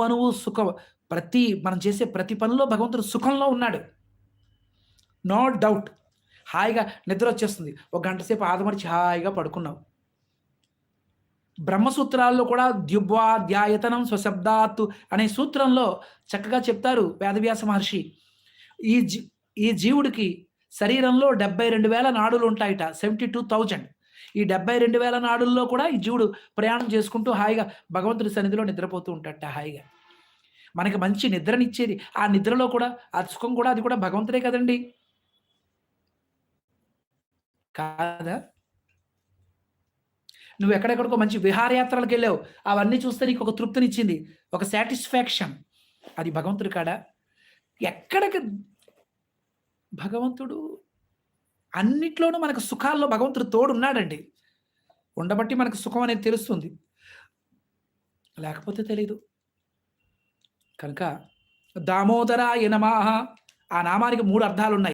అణువు సుఖ. ప్రతి మనం చేసే ప్రతి పనిలో భగవంతుడు సుఖంలో ఉన్నాడు. నో డౌట్ హాయిగా నిద్ర వచ్చేస్తుంది. ఒక గంట సేపు ఆదమర్చి హాయిగా పడుకున్నావు. బ్రహ్మసూత్రాల్లో కూడా ద్యుబ్వా ధ్యాయతనం స్వశబ్దాత్తు అనే సూత్రంలో చక్కగా చెప్తారు వేదవ్యాస మహర్షి. ఈ జీ ఈ జీవుడికి శరీరంలో డెబ్బై రెండు వేల నాడులు ఉంటాయిట సెవెంటీ టూ థౌజండ్ ఈ డెబ్బై రెండు వేల నాడుల్లో కూడా ఈ జీవుడు ప్రయాణం చేసుకుంటూ హాయిగా భగవంతుడి సన్నిధిలో నిద్రపోతూ ఉంటాడట హాయిగా. మనకి మంచి నిద్రనిచ్చేది ఆ నిద్రలో కూడా ఆ సుఖం కూడా అది కూడా భగవంతుడే కదండి. కాదా? నువ్వు ఎక్కడెక్కడికో మంచి విహారయాత్రలకు వెళ్ళావు అవన్నీ చూస్తే నీకు ఒక తృప్తినిచ్చింది ఒక సాటిస్ఫాక్షన్. అది భగవంతుడు కాడ? ఎక్కడికి? భగవంతుడు అన్నిట్లోనూ మనకు సుఖాల్లో భగవంతుడు తోడు ఉన్నాడండి ఉండబట్టి మనకు సుఖం అనేది తెలుస్తుంది. లేకపోతే తెలీదు. కనుక దామోదరాయ నమః ఆ నామానికి మూడు అర్థాలు ఉన్నాయి